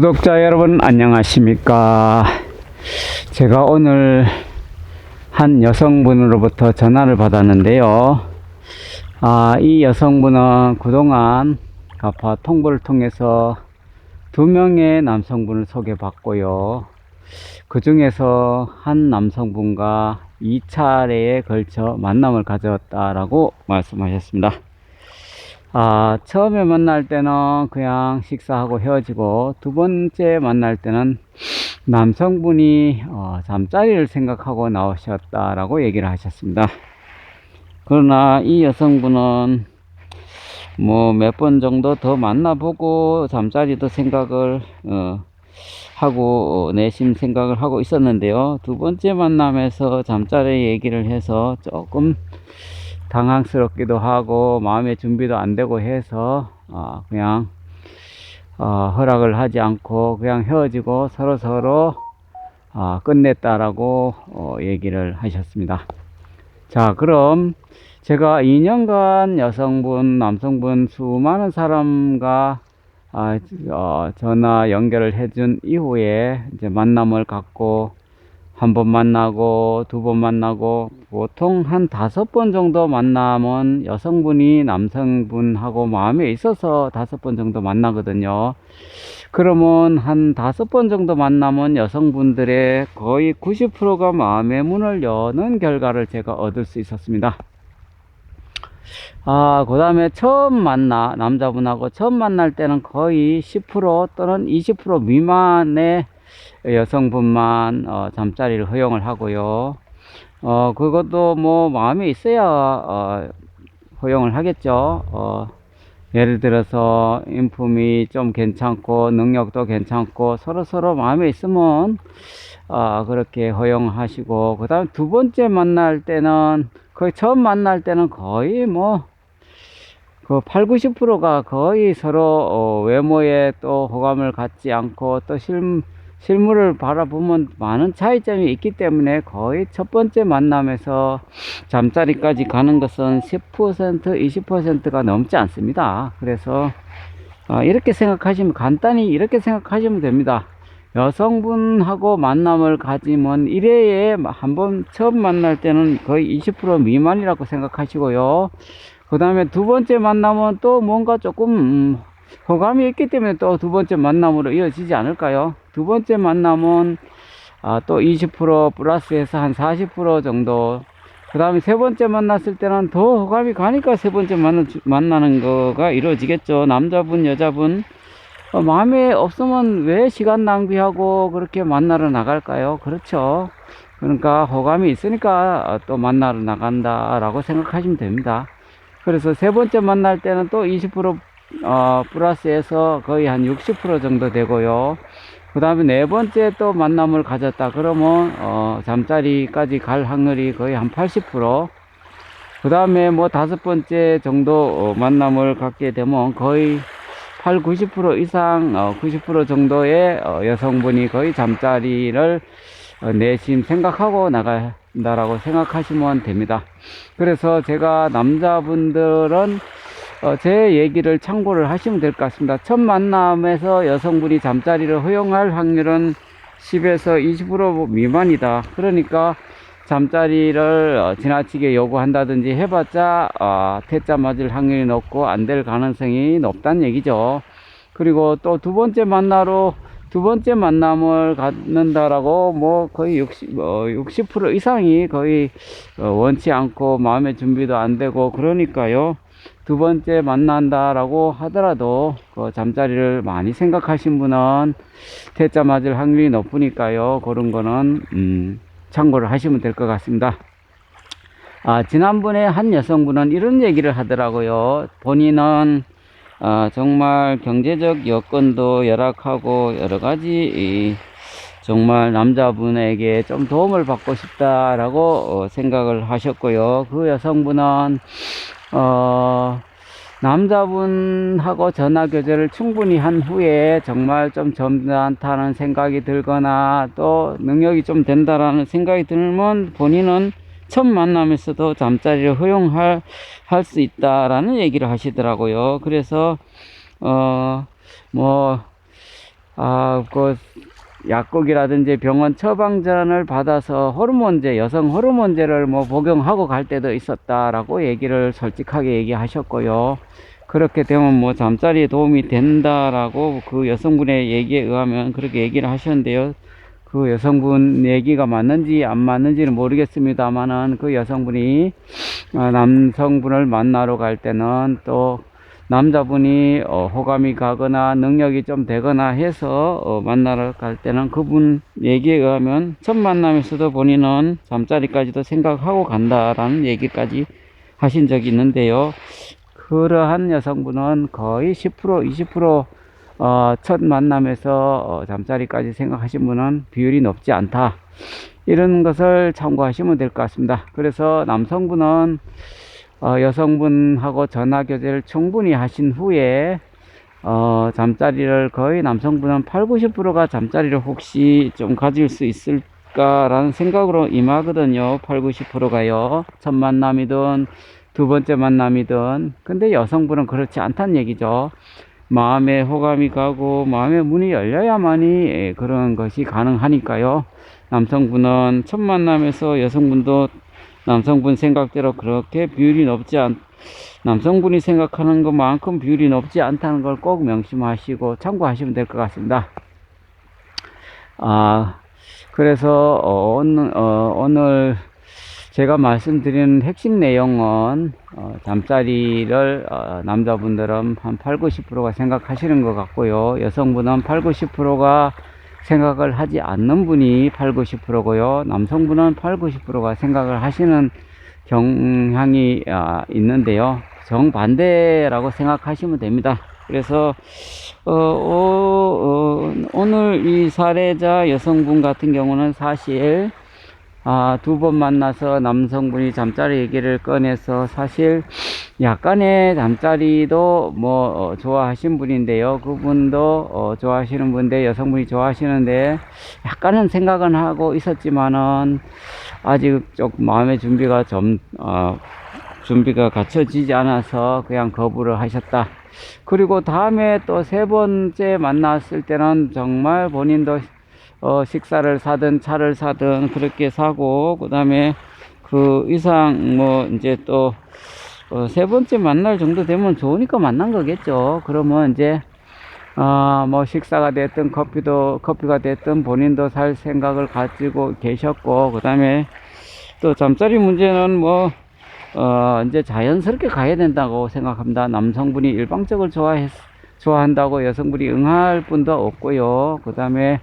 구독자 여러분 안녕하십니까? 제가 오늘 한 여성분으로부터 전화를 받았는데요. 아, 이 여성분은 그동안 가파 통보를 통해서 두 명의 남성분을 소개받고요. 그 중에서 한 남성분과 2차례에 걸쳐 만남을 가졌다라고 말씀하셨습니다 아, 처음에 만날 때는 그냥 식사하고 헤어지고 두 번째 만날 때는 남성분이 어, 잠자리를 생각하고 나오셨다라고 얘기를 하셨습니다. 그러나 이 여성분은 뭐 몇 번 정도 더 만나보고 잠자리도 생각을 어, 하고 어, 내심 생각을 하고 있었는데요. 두 번째 만남에서 잠자리 얘기를 해서 조금 당황스럽기도 하고 마음의 준비도 안 되고 해서 어, 그냥 어, 허락을 하지 않고 그냥 헤어지고 서로 서로 어, 끝냈다라고 어, 얘기를 하셨습니다. 자, 그럼 제가 2년간 여성분, 남성분 수많은 사람과 아, 어, 전화 연결을 해준 이후에 이제 만남을 갖고 한 번 만나고 두 번 만나고 보통 한 다섯 번 정도 만나면 여성분이 남성분하고 마음에 있어서 다섯 번 정도 만나거든요. 그러면 한 다섯 번 정도 만나면 여성분들의 거의 90%가 마음의 문을 여는 결과를 제가 얻을 수 있었습니다. 아, 그 다음에 처음 만나, 남자분하고 처음 만날 때는 거의 10% 또는 20% 미만의 여성분만 어, 잠자리를 허용을 하고요. 어, 그것도 뭐 마음에 있어야 어, 허용을 하겠죠. 어, 예를 들어서 인품이 좀 괜찮고 능력도 괜찮고 서로 서로 마음에 있으면 어, 그렇게 허용하시고 그 다음 두 번째 만날 때는 거의 처음 만날 때는 거의 뭐 그 8, 90%가 거의 서로 어, 외모에 또 호감을 갖지 않고 또 실, 실물을 바라보면 많은 차이점이 있기 때문에 거의 첫 번째 만남에서 잠자리까지 가는 것은 10% 20%가 넘지 않습니다. 그래서 어, 이렇게 생각하시면 간단히 이렇게 생각하시면 됩니다. 여성분하고 만남을 가지면 1회에 한 번 처음 만날 때는 거의 20% 미만이라고 생각하시고요. 그 다음에 두 번째 만남은 또 뭔가 조금 음, 호감이 있기 때문에 또 두 번째 만남으로 이어지지 않을까요? 두 번째 만남은 아, 또 20% 플러스해서 한 40% 정도. 그 다음에 세 번째 만났을 때는 더 호감이 가니까 세 번째 만나, 만나는 거가 이루어지겠죠. 남자분, 여자분. 어, 마음에 없으면 왜 시간 낭비하고 그렇게 만나러 나갈까요? 그렇죠. 그러니까 호감이 있으니까 또 만나러 나간다라고 생각하시면 됩니다. 그래서 세 번째 만날 때는 또 20% 어, 플러스해서 거의 한 60% 정도 되고요. 그 다음에 네 번째 또 만남을 가졌다 그러면 어, 잠자리까지 갈 확률이 거의 한 80%. 그 다음에 뭐 다섯 번째 정도 어, 만남을 갖게 되면 거의 8, 90% 이상, 어, 90% 정도의 어, 여성분이 거의 잠자리를 어, 내심 생각하고 나간다라고 생각하시면 됩니다. 그래서 제가 남자분들은 어, 제 얘기를 참고를 하시면 될 것 같습니다. 첫 만남에서 여성분이 잠자리를 허용할 확률은 10에서 20% 미만이다. 그러니까 잠자리를 어, 지나치게 요구한다든지 해봤자 어, 퇴짜 맞을 확률이 높고 안 될 가능성이 높다는 얘기죠. 그리고 또 두 번째 만나러 두 번째 만남을 갖는다라고 뭐 거의 60, 어, 60% 이상이 거의 어, 원치 않고 마음의 준비도 안 되고 그러니까요. 두 번째 만난다라고 하더라도 그 잠자리를 많이 생각하신 분은 퇴짜 맞을 확률이 높으니까요. 그런 거는 음, 참고를 하시면 될 것 같습니다. 아, 지난번에 한 여성분은 이런 얘기를 하더라고요. 본인은 아, 정말 경제적 여건도 열악하고 여러 가지 이, 정말 남자분에게 좀 도움을 받고 싶다라고 어, 생각을 하셨고요. 그 여성분은 어, 남자분하고 전화 교제를 충분히 한 후에 정말 좀 젊다는 생각이 들거나 또 능력이 좀 된다라는 생각이 들면 본인은 첫 만남에서도 잠자리를 허용할 할 수 있다라는 얘기를 하시더라고요. 그래서 어뭐 아, 그 약국이라든지 병원 처방전을 받아서 호르몬제, 여성 호르몬제를 뭐 복용하고 갈 때도 있었다라고 얘기를 솔직하게 얘기하셨고요. 그렇게 되면 뭐 잠자리에 도움이 된다라고 그 여성분의 얘기에 의하면 그렇게 얘기를 하셨는데요. 그 여성분 얘기가 맞는지 안 맞는지는 모르겠습니다만은 그 여성분이 어, 남성분을 만나러 갈 때는 또 남자분이 어, 호감이 가거나 능력이 좀 되거나 해서 어, 만나러 갈 때는 그분 얘기에 의하면 첫 만남에서도 본인은 잠자리까지도 생각하고 간다라는 얘기까지 하신 적이 있는데요. 그러한 여성분은 거의 10% 20% 어, 첫 만남에서 어, 잠자리까지 생각하신 분은 비율이 높지 않다. 이런 것을 참고하시면 될 것 같습니다. 그래서 남성분은 어, 여성분하고 전화 교제를 충분히 하신 후에 어, 잠자리를 거의 남성분은 8, 90%가 잠자리를 혹시 좀 가질 수 있을까라는 생각으로 임하거든요. 8, 90%가요. 첫 만남이든 두 번째 만남이든. 근데 여성분은 그렇지 않다는 얘기죠. 마음에 호감이 가고 마음의 문이 열려야만이 예, 그런 것이 가능하니까요. 남성분은 첫 만남에서 여성분도 남성분 생각대로 그렇게 비율이 높지 않, 남성분이 생각하는 것만큼 비율이 높지 않다는 걸 꼭 명심하시고 참고하시면 될 것 같습니다. 아, 그래서 어, 오늘, 어, 오늘 제가 말씀드리는 핵심 내용은 어, 잠자리를 어, 남자분들은 한 8, 90%가 생각하시는 것 같고요. 여성분은 8, 90%가 생각을 하지 않는 분이 8, 90%고요. 남성분은 8, 90%가 생각을 하시는 경향이 아, 있는데요. 정반대라고 생각하시면 됩니다. 그래서 어, 어, 어, 오늘 이 사례자 여성분 같은 경우는 사실 아, 두 번 만나서 남성분이 잠자리 얘기를 꺼내서 사실 약간의 잠자리도 뭐 어, 좋아하신 분인데요. 그분도 어, 좋아하시는 분인데 여성분이 좋아하시는데 약간은 생각은 하고 있었지만은 아직 조금 마음의 준비가 좀 어, 준비가 갖춰지지 않아서 그냥 거부를 하셨다. 그리고 다음에 또 세 번째 만났을 때는 정말 본인도 어, 식사를 사든 차를 사든 그렇게 사고 그 다음에 그 이상 뭐 이제 또 어, 세 번째 만날 정도 되면 좋으니까 만난 거겠죠. 그러면 이제 어, 뭐 식사가 됐든 커피도 커피가 됐든 본인도 살 생각을 가지고 계셨고 그 다음에 또 잠자리 문제는 뭐 어, 이제 자연스럽게 가야 된다고 생각합니다. 남성분이 일방적으로 좋아했 좋아한다고 여성분이 응할 분도 없고요. 그 다음에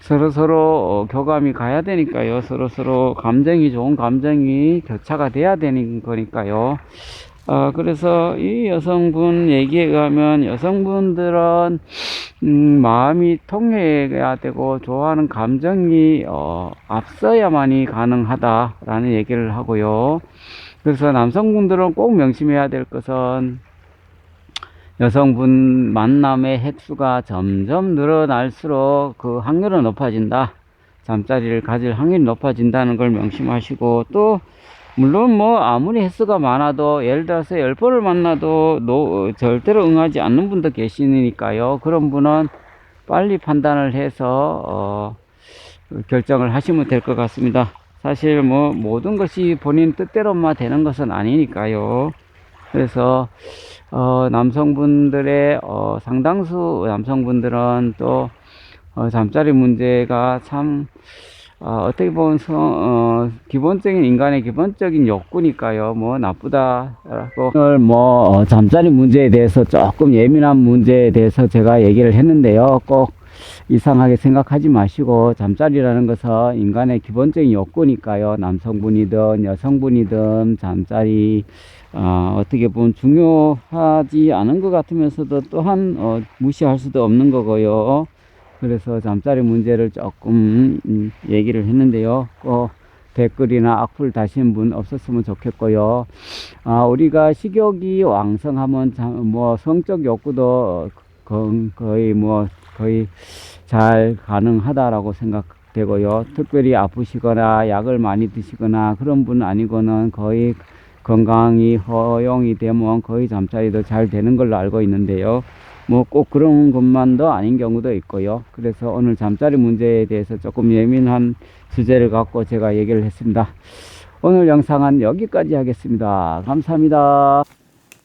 서로서로 어, 교감이 가야 되니까요. 서로 서로 감정이 좋은 감정이 교차가 돼야 되는 거니까요. 어, 그래서 이 여성분 얘기에 의하면 여성분들은 음, 마음이 통해야 되고 좋아하는 감정이 어, 앞서야만이 가능하다라는 얘기를 하고요. 그래서 남성분들은 꼭 명심해야 될 것은 여성분 만남의 횟수가 점점 늘어날수록 그 확률은 높아진다. 잠자리를 가질 확률이 높아진다는 걸 명심하시고 또 물론 뭐 아무리 횟수가 많아도 예를 들어서 열 번을 만나도 노, 절대로 응하지 않는 분도 계시니까요. 그런 분은 빨리 판단을 해서 어, 결정을 하시면 될 것 같습니다. 사실 뭐 모든 것이 본인 뜻대로만 되는 것은 아니니까요. 그래서 어, 남성분들의 어, 상당수 남성분들은 또 어, 잠자리 문제가 참 어, 어떻게 보면 성, 어, 기본적인 인간의 기본적인 욕구니까요. 뭐 나쁘다라고 오늘 뭐 어, 잠자리 문제에 대해서 조금 예민한 문제에 대해서 제가 얘기를 했는데요. 꼭 이상하게 생각하지 마시고 잠자리라는 것은 인간의 기본적인 욕구니까요. 남성분이든 여성분이든 잠자리 어, 어떻게 보면 중요하지 않은 것 같으면서도 또한 어, 무시할 수도 없는 거고요. 그래서 잠자리 문제를 조금 음, 얘기를 했는데요. 꼭 댓글이나 악플 다신 분 없었으면 좋겠고요. 아, 우리가 식욕이 왕성하면 참, 뭐 성적 욕구도 거, 거의 뭐 거의 잘 가능하다라고 생각되고요. 특별히 아프시거나 약을 많이 드시거나 그런 분 아니고는 거의 건강이 허용이 되면 거의 잠자리도 잘 되는 걸로 알고 있는데요. 뭐 꼭 그런 것만도 아닌 경우도 있고요. 그래서 오늘 잠자리 문제에 대해서 조금 예민한 주제를 갖고 제가 얘기를 했습니다. 오늘 영상은 여기까지 하겠습니다. 감사합니다.